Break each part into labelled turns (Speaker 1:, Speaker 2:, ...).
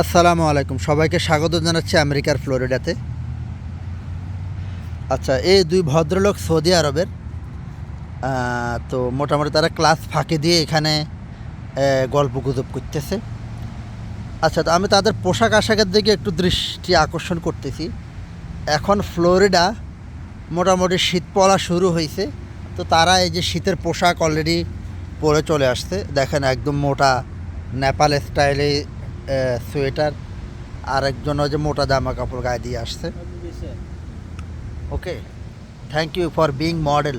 Speaker 1: আসসালামু আলাইকুম। সবাইকে স্বাগত জানাচ্ছি আমেরিকার ফ্লোরিডাতে। আচ্ছা এই দুই ভদ্রলোক সৌদি আরবের তো মোটামুটি তারা ক্লাস ফাঁকি দিয়ে এখানে গল্প গুজব করতেছে। আচ্ছা তো আমি তাদের পোশাক আশাকের দিকে একটু দৃষ্টি আকর্ষণ করতেছি। এখন ফ্লোরিডা মোটামুটি শীত পড়া শুরু হয়েছে তো তারা এই যে শীতের পোশাক অলরেডি পরে চলে আসছে। দেখেন একদম মোটা নেপাল স্টাইলে সোয়েটার আর একজন যে মোটা জামা কাপড় গায়ে দিয়ে আসছে। Okay thank you for being model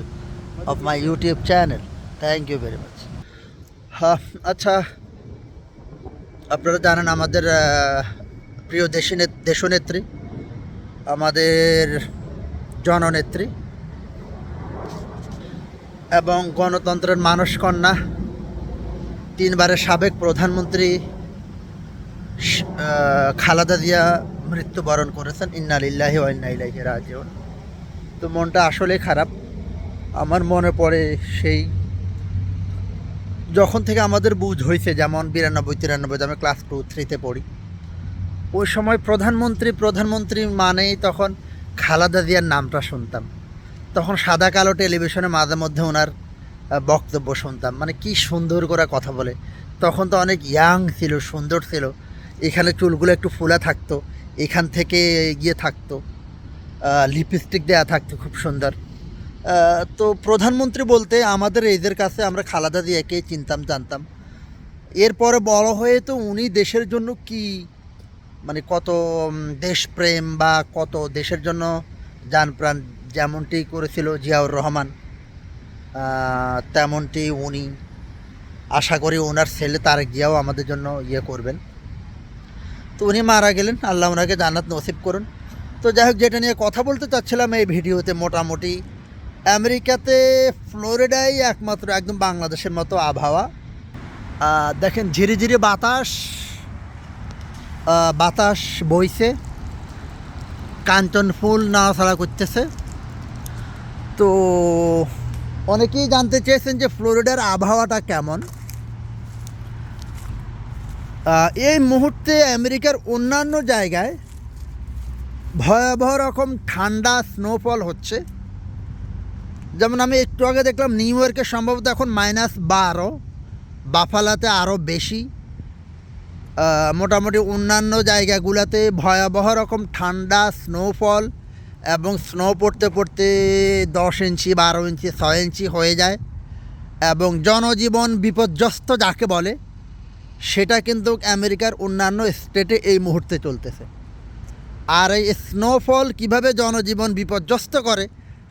Speaker 1: of my YouTube channel thank you very much হ্যাঁ আচ্ছা আপনারা জানেন আমাদের প্রিয় দেশী দেশনেত্রী, আমাদের জননেত্রী এবং গণতন্ত্রের মানস কন্যা, তিনবারের সাবেক প্রধানমন্ত্রী খালেদা জিয়া মৃত্যুবরণ করেছেন। ইন্নালিল্লাহি ইলাইহি রাজিউন। তো মনটা আসলে খারাপ। আমার মনে পড়ে সেই যখন থেকে আমাদের বুঝ হয়েছে যেমন বিরানব্বই, তিরানব্বই আমি ক্লাস টু থ্রিতে পড়ি, ওই সময় প্রধানমন্ত্রী প্রধানমন্ত্রী মানেই তখন খালাদা জিয়ার নামটা শুনতাম। তখন সাদা কালো টেলিভিশনে মাঝে মধ্যে ওনার বক্তব্য শুনতাম। মানে কি সুন্দর করে কথা বলে। তখন তো অনেক ইয়াং ছিল, সুন্দর ছিল। এখানে চুলগুলো একটু ফোলা থাকতো, এখান থেকে গিয়ে থাকতো। লিপস্টিক দেওয়া থাকতো, খুব সুন্দর। তো প্রধানমন্ত্রী বলতে আমাদের এদের কাছে আমরা খালাদা দিয়াকে চিনতাম, জানতাম। এরপরে বড় হয়ে তো উনি দেশের জন্য কি মানে কত দেশপ্রেম বা কত দেশের জন্য যান প্রাণ যেমনটি করেছিল জিয়াউর রহমান তেমনটি উনি, আশা করি ওনার ছেলে তারেক জিয়াও আমাদের জন্য ইয়ে করবেন। তো উনি মারা গেলেন। আল্লাহ ওনাকে জান্নাত নসিব করুন। তো যাই হোক যেটা নিয়ে কথা বলতে চাচ্ছিলাম এই ভিডিওতে মোটামুটি, আমেরিকাতে ফ্লোরিডাই একমাত্র একদম বাংলাদেশের মতো আবহাওয়া। দেখেন, ঝিরি ঝিরি বাতাস বাতাস বইছে, কাঞ্চন ফুল নাড়াচাড়া করতেছে। তো অনেকেই জানতে চেয়েছেন যে ফ্লোরিডার আবহাওয়াটা কেমন। এই মুহূর্তে আমেরিকার অন্যান্য জায়গায় ভয়াবহ রকম ঠান্ডা স্নোফল হচ্ছে। যেমন আমি একটু আগে দেখলাম নিউ ইয়র্কে সম্ভবত এখন মাইনাস বারো, বাফালাতে আরও বেশি। মোটামুটি অন্যান্য জায়গাগুলোতে ভয়াবহ রকম ঠান্ডা স্নোফল এবং স্নো পড়তে পড়তে দশ ইঞ্চি, বারো ইঞ্চি, ছয় ইঞ্চি হয়ে যায় এবং জনজীবন বিপর্যস্ত যাকে বলে। সেটা কিন্তু আমেরিকার অন্যান্য স্টেটে এই মুহূর্তে চলতেছে। আর এই স্নোফল কীভাবে জনজীবন বিপর্যস্ত করে,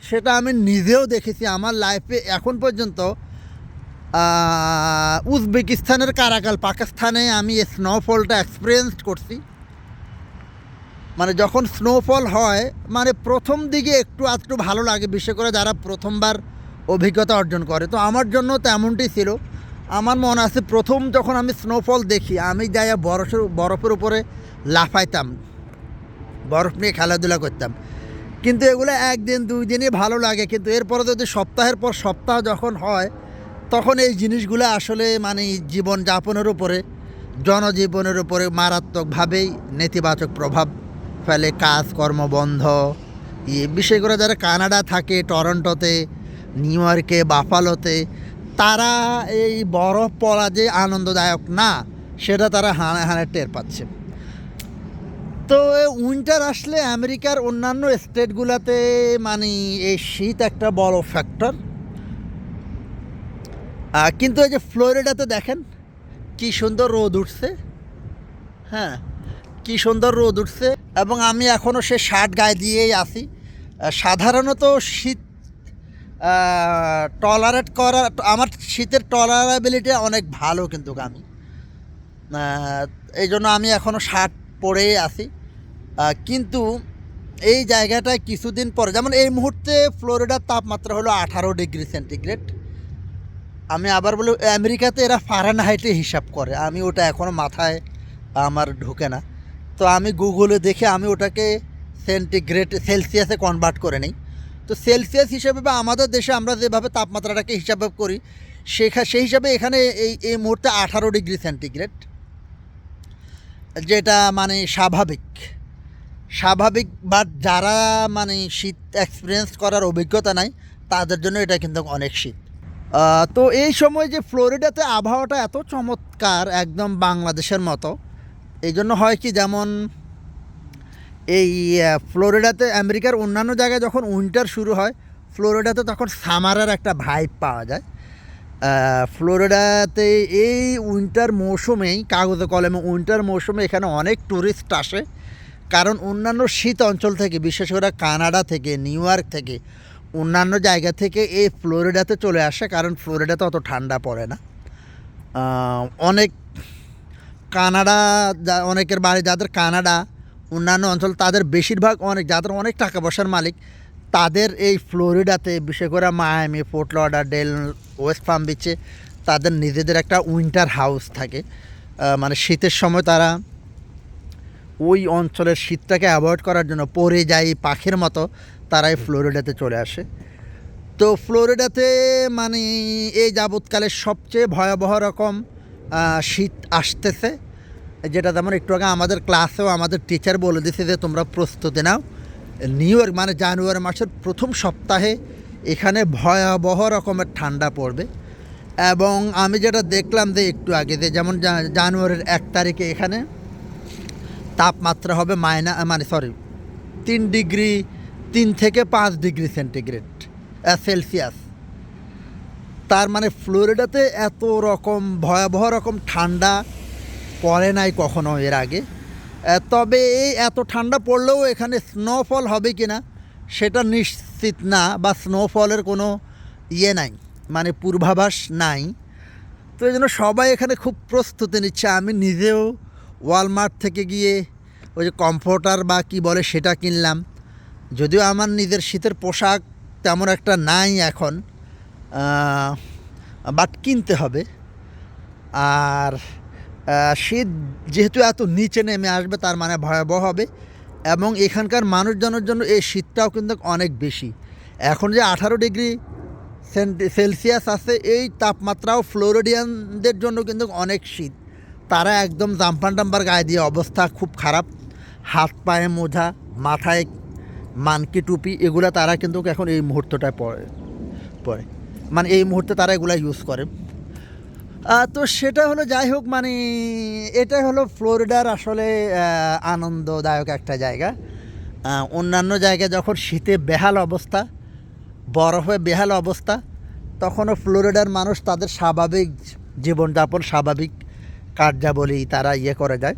Speaker 1: সেটা আমি নিজেও দেখেছি। আমার লাইফে এখন পর্যন্ত উজবেকিস্তানের কারাকাল, পাকিস্তানে আমি এই স্নোফলটা এক্সপিরিয়েন্স করছি। মানে যখন স্নোফল হয় মানে প্রথম দিকে একটু আধটু ভালো লাগে, বিশেষ করে যারা প্রথমবার অভিজ্ঞতা অর্জন করে। তো আমার জন্য তেমনটি ছিল। আমার মনে আছে প্রথম যখন আমি স্নোফল দেখি, আমি যাই বরফের বরফের উপরে লাফাইতাম। বরফ নিয়ে খেলাধুলা করতাম। কিন্তু এগুলো একদিন দুই দিনই ভালো লাগে। কিন্তু এরপরে যদি সপ্তাহের পর সপ্তাহ যখন হয়, তখন এই জিনিসগুলো আসলে মানে জীবনযাপনের উপরে, জনজীবনের উপরে মারাত্মকভাবেই নেতিবাচক প্রভাব ফেলে। কাজকর্ম বন্ধ ইয়ে বিশেষ করে যারা কানাডা থাকে, টরন্টোতে, নিউ ইয়র্কে, বাফালোতে তারা এই বরফ পড়া যে আনন্দদায়ক না, সেটা তারা হানে হানে টের পাচ্ছে। তো উইন্টার আসলে আমেরিকার অন্যান্য স্টেটগুলোতে মানে এই শীত একটা বড় ফ্যাক্টর কিন্তু এই যে ফ্লোরিডাতে দেখেন, কি সুন্দর রোদ উঠছে। হ্যাঁ কি সুন্দর রোদ উঠছে। এবং আমি এখনও সে শার্ট গায়ে দিয়েই আসি সাধারণত শীত টলারেট করা, আমার শীতের টলারেবিলিটি অনেক ভালো কিন্তু আমি। এই জন্য আমি এখনও শার্ট পরেই আছি। কিন্তু এই জায়গাটায় কিছুদিন পরে, যেমন এই মুহূর্তে ফ্লোরিডার তাপমাত্রা হলো আঠারো ডিগ্রি সেন্টিগ্রেড আমি আবার বলি, আমেরিকাতে এরা ফারেনহাইটে হিসাব করে। আমি ওটা এখনও মাথায় আমার ঢুকে না। তো আমি গুগলে দেখে আমি ওটাকে সেন্টিগ্রেড সেলসিয়াসে কনভার্ট করে নিই। তো সেলসিয়াস হিসাবে বা আমাদের দেশে আমরা যেভাবে তাপমাত্রাটাকে হিসাবে করি, সেখা, সেই হিসাবে এখানে এই এই মুহূর্তে আঠারো ডিগ্রি সেন্টিগ্রেড, যেটা মানে স্বাভাবিক। স্বাভাবিক বা যারা মানে শীত এক্সপিরিয়েন্স করার অভিজ্ঞতা নাই, তাদের জন্য এটা কিন্তু অনেক শীত। তো এই সময় যে ফ্লোরিডাতে আবহাওয়াটা এত চমৎকার, একদম বাংলাদেশের মতো, এই জন্য হয় কি যেমন এই ফ্লোরিডাতে আমেরিকার অন্যান্য জায়গায় যখন উইন্টার শুরু হয়, ফ্লোরিডাতে তখন সামারের একটা ভাইব পাওয়া যায়। ফ্লোরিডাতে এই উইন্টার মৌসুমেই, কাগজে কলমে উইন্টার মৌসুমে এখানে অনেক ট্যুরিস্ট আসে। কারণ অন্যান্য শীত অঞ্চল থেকে, বিশেষ করে কানাডা থেকে, নিউ ইয়র্ক থেকে, অন্যান্য জায়গা থেকে এই ফ্লোরিডাতে চলে আসে। কারণ ফ্লোরিডাতে অত ঠান্ডা পড়ে না। অনেক কানাডা অনেকের বাড়ি, যাদের কানাডা অন্যান্য অঞ্চল, তাদের বেশিরভাগ অনেক, যাদের অনেক টাকা পয়সার মালিক, তাদের এই ফ্লোরিডাতে, বিশেষ করে Miami, Fort Lauderdale West Palm বিচে, তাদের নিজেদের একটা উইন্টার হাউস থাকে। মানে শীতের সময় তারা ওই অঞ্চলের শীতটাকে অ্যাভয়েড করার জন্য পরে যায় পাখির মতো, তারা এই ফ্লোরিডাতে চলে আসে। তো ফ্লোরিডাতে মানে এই যাবৎকালে সবচেয়ে ভয়াবহ রকম শীত আসতেছে। যেটা যেমন একটু আগে আমাদের ক্লাসেও আমাদের টিচার বলে দিছে যে তোমরা প্রস্তুতি নাও। নিউ ইয়র্ক মানে জানুয়ারি মাসের প্রথম সপ্তাহে এখানে ভয়াবহ রকমের ঠান্ডা পড়বে। এবং আমি যেটা দেখলাম যে একটু আগে যে যেমন জানুয়ারির এক তারিখে এখানে তাপমাত্রা হবে মাইনা মানে সরি তিন ডিগ্রি, তিন থেকে পাঁচ ডিগ্রি সেন্টিগ্রেড সেলসিয়াস তার মানে ফ্লোরিডাতে এত রকম ভয়াবহ রকম ঠান্ডা পড়ে নাই কখনো এর আগে। তবে এই এত ঠান্ডা পড়লেও এখানে স্নোফল হবে কি না সেটা নিশ্চিত না বা স্নোফলের কোনো ইয়ে নাই মানে পূর্বাভাস নাই। তো এই জন্য সবাই এখানে খুব প্রস্তুতি নিচ্ছে। আমি নিজেও ওয়ালমার্ট থেকে গিয়ে ওই যে কমফোর্টার বা কি বলে সেটা কিনলাম। যদিও আমার নিজের শীতের পোশাক তেমন একটা নাই এখন বাট কিনতে হবে। আর শীত যেহেতু এত নিচে নেমে আসবে, তার মানে ভয়াবহ হবে। এবং এখানকার মানুষজনের জন্য এই শীতটাও কিন্তু অনেক বেশি। এখন যে আঠারো ডিগ্রি সেলসিয়াস আছে, এই তাপমাত্রাও ফ্লোরিডিয়ানদের জন্য কিন্তু অনেক শীত। তারা একদম জাম্পান টাম্পার গায়ে দিয়ে অবস্থা খুব খারাপ। হাত পায়ে মোজা, মাথায় মানকি টুপি, এগুলা তারা কিন্তু এখন এই মুহূর্তটায় পরে পরে। মানে এই মুহূর্তে তারা এগুলা ইউজ করে। তো সেটা হলো, যাই হোক মানে এটাই হলো ফ্লোরিডার আসলে আনন্দদায়ক একটা জায়গা। অন্যান্য জায়গায় যখন শীতে বেহাল অবস্থা, বরফে বেহাল অবস্থা, তখনও ফ্লোরিডার মানুষ তাদের স্বাভাবিক জীবনযাপন, স্বাভাবিক কার্যাবলী তারা ইয়ে করে যায়।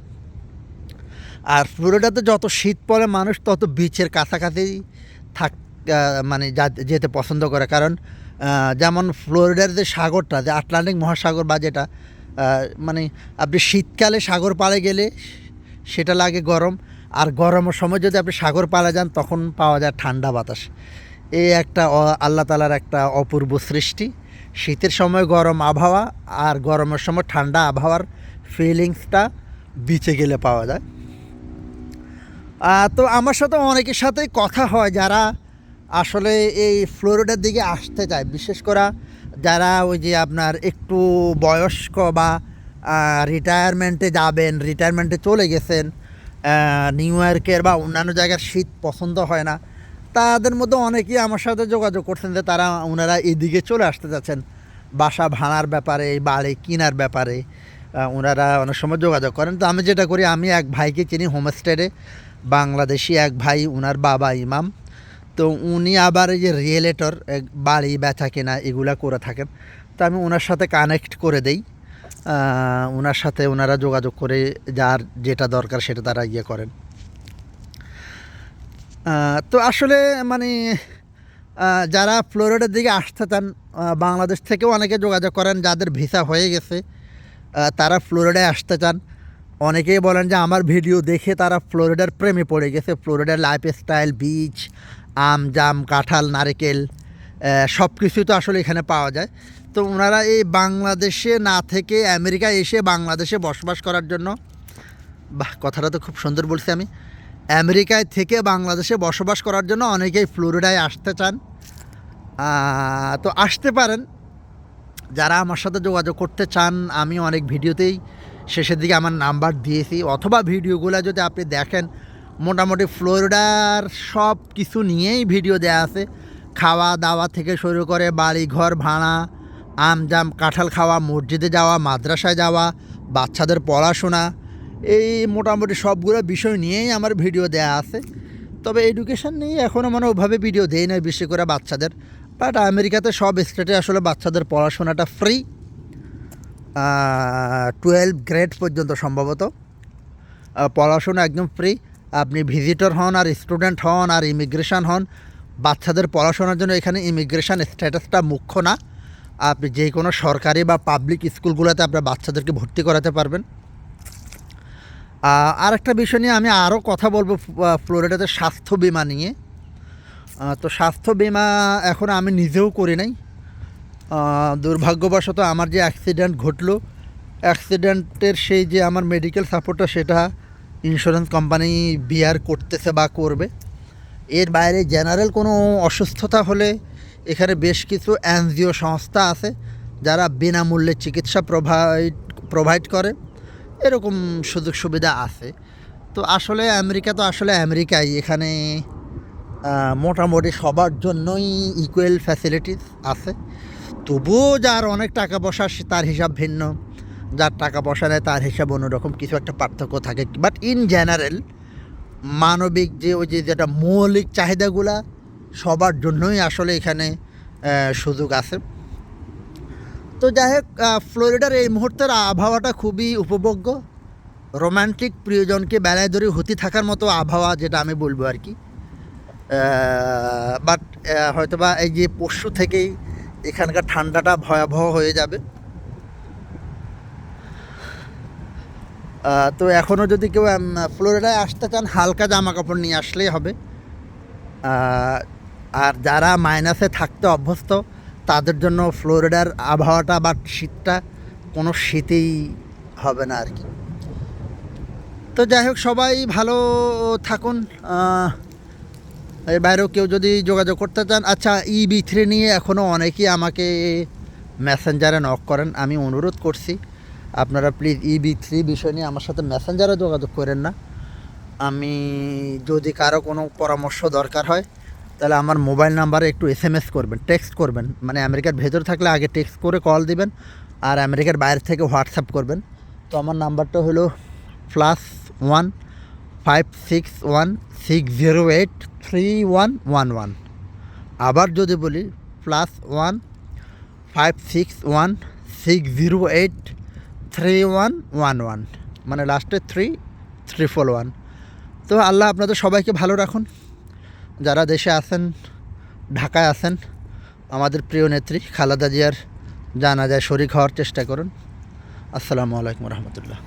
Speaker 1: আর ফ্লোরিডাতে যত শীত পড়ে, মানুষ তত বিচের কাছাকাছি থাক মানে যেতে পছন্দ করে। কারণ যেমন ফ্লোরিডার যে সাগরটা, যে আটলান্টিক মহাসাগর বা যেটা মানে আপনি শীতকালে সাগর পাড়ে গেলে সেটা লাগে গরম, আর গরমের সময় যদি আপনি সাগর পাড়ে যান তখন পাওয়া যায় ঠান্ডা বাতাস। এই একটা আল্লাহ তালার একটা অপূর্ব সৃষ্টি। শীতের সময় গরম আবহাওয়া, আর গরমের সময় ঠান্ডা আবহাওয়ার ফিলিংসটা বিচে গেলে পাওয়া যায়। তো আমার সাথে অনেকের সাথেই কথা হয় যারা আসলে এই ফ্লোরিডার দিকে আসতে চায়। বিশেষ করে যারা ওই যে আপনার একটু বয়স্ক বা রিটায়ারমেন্টে যাবেন রিটায়ারমেন্টে চলে গেছেন নিউ ইয়র্কের বা অন্যান্য জায়গার শীত পছন্দ হয় না, তাদের মধ্যে অনেকেই আমার সাথে যোগাযোগ করছেন যে তারা ওনারা এদিকে চলে আসতে যাচ্ছেন। বাসা ভাড়ার ব্যাপারে, বাড়ি কেনার ব্যাপারে ওনারা অনেক সময় যোগাযোগ করেন। তো আমি যেটা করি, আমি এক ভাইকে চিনি হোমস্টেডে বাংলাদেশি এক ভাই ওনার বাবা ইমাম। তো উনি আবার এই যে রিয়েলেটর বাড়ি বেচা কেনা এগুলো করে থাকেন। তো আমি ওনার সাথে কানেক্ট করে দেই। ওনার সাথে ওনারা যোগাযোগ করে যার যেটা দরকার সেটা তারা ইয়ে করেন। তো আসলে মানে যারা ফ্লোরিডার দিকে আসতে চান বাংলাদেশ থেকেও অনেকে যোগাযোগ করেন, যাদের ভিসা হয়ে গেছে তারা ফ্লোরিডায় আসতে চান। অনেকেই বলেন যে আমার ভিডিও দেখে তারা ফ্লোরিডার প্রেমে পড়ে গেছে, ফ্লোরিডার লাইফ স্টাইল বিচ আম, জাম, কাঁঠাল, নারকেল সব কিছুই তো আসলে এখানে পাওয়া যায়। তো ওনারা এই বাংলাদেশে না থেকে আমেরিকায় এসে বাংলাদেশে বসবাস করার জন্য, বাহ, কথাটা তো খুব সুন্দর বলছি আমি, আমেরিকায় থেকে বাংলাদেশে বসবাস করার জন্য অনেকেই ফ্লোরিডায় আসতে চান। তো আসতে পারেন। যারা আমার সাথে যোগাযোগ করতে চান, আমি অনেক ভিডিওতেই শেষের দিকে আমার নাম্বার দিয়েছি। অথবা ভিডিওগুলো যদি আপনি দেখেন মোটামুটি ফ্লোরিডার সব কিছু নিয়েই ভিডিও দেওয়া আছে। খাওয়া দাওয়া থেকে শুরু করে বাড়ি ঘর ভাড়া আম জাম কাঁঠাল খাওয়া, মসজিদে যাওয়া, মাদ্রাসায় যাওয়া, বাচ্চাদের পড়াশোনা, এই মোটামুটি সবগুলো বিষয় নিয়েই আমার ভিডিও দেওয়া আছে। তবে এডুকেশন নিয়ে এখনও মানে ওভাবে ভিডিও দেয় না বেশি করে বাচ্চাদের। বাট আমেরিকাতে সব স্টেটে আসলে বাচ্চাদের পড়াশোনাটা ফ্রি টুয়েলভ গ্রেড পর্যন্ত সম্ভবত। পড়াশোনা একদম ফ্রি আপনি ভিজিটর হন আর স্টুডেন্ট হন আর ইমিগ্রেশন হন, বাচ্চাদের পড়াশোনার জন্য এখানে ইমিগ্রেশন স্ট্যাটাসটা মুখ্য না। আপনি যে কোনো সরকারি বা পাবলিক স্কুলগুলোতে আপনার বাচ্চাদেরকে ভর্তি করাতে পারবেন। আর একটা বিষয় নিয়ে আমি আরও কথা বলব ফ্লো- ফ্লোরিডাতে স্বাস্থ্য বিমা নিয়ে। তো স্বাস্থ্য বিমা এখন আমি নিজেও করি নাই। দুর্ভাগ্যবশত আমার যে অ্যাক্সিডেন্ট ঘটলো অ্যাক্সিডেন্টের সেই যে আমার মেডিকেল সাপোর্টটা সেটা ইন্স্যুরেন্স কোম্পানি বিয়ার করতেছে বা করবে। এর বাইরে জেনারেল কোনো অসুস্থতা হলে এখানে বেশ কিছু এনজিও সংস্থা আছে, যারা বিনামূল্যে চিকিৎসা প্রোভাইড প্রোভাইড করে। এরকম সুযোগ সুবিধা আছে। তো আসলে আমেরিকা তো আসলে আমেরিকাই। এখানে মোটামুটি সবার জন্যই ইকুয়াল ফ্যাসিলিটিস আছে। তবুও যার অনেক টাকা পয়সা তার হিসাব ভিন্ন। যার টাকা পয়সা নেয় তার হিসাব অন্যরকম কিছু একটা পার্থক্য থাকে। বাট ইন জেনারেল মানবিক যে ওই যে যেটা মৌলিক চাহিদাগুলা, সবার জন্যই আসলে এখানে সুযোগ আছে। তো যাই হোক ফ্লোরিডার এই মুহূর্তের আবহাওয়াটা খুবই উপভোগ্য। রোমান্টিক প্রিয়জনকে বেলায় ধরে হতি থাকার মতো আবহাওয়া যেটা আমি বলব আর কি। বাট হয়তোবা এই যে পরশু থেকেই এখানকার ঠান্ডাটা ভয়াবহ হয়ে যাবে। তো এখনও যদি কেউ ফ্লোরিডায় আসতে চান, হালকা জামা কাপড় নিয়ে আসলেই হবে। আর যারা মাইনাসে থাকতে অভ্যস্ত, তাদের জন্য ফ্লোরিডার আবহাওয়াটা বা শীতটা কোনো শীতেই হবে না আর কি। তো যাই হোক, সবাই ভালো থাকুন। এর বাইরেও কেউ যদি যোগাযোগ করতে চান আচ্ছা ই বি থ্রি নিয়ে এখনও অনেকেই আমাকে মেসেঞ্জারে নক করেন। আমি অনুরোধ করছি। আপনারা প্লিজ ই বি থ্রি বিষয় নিয়ে আমার সাথে মেসেঞ্জারে যোগাযোগ করেন না। আমি যদি কারও কোনো পরামর্শ দরকার হয়, তাহলে আমার মোবাইল নাম্বারে একটু এস এম এস করবেন টেক্সট করবেন। মানে আমেরিকার ভেতর থাকলে আগে টেক্সট করে কল দিবেন, আর আমেরিকার বাইরে থেকে হোয়াটসঅ্যাপ করবেন। তো আমার নাম্বারটা হলো plus one five six one six zero eight three one one one আবার যদি বলি plus one five six one six zero eight three one one one মানে লাস্টে থ্রি ট্রিপল ওয়ান তো আল্লাহ আপনাদের সবাইকে ভালো রাখুন। যারা দেশে আছেন, ঢাকায় আছেন, আমাদের প্রিয় নেত্রী খালাদা জিয়ার জানা যায় শরিক হওয়ার চেষ্টা করুন। আসসালামু আলাইকুম রহমতুল্লাহ।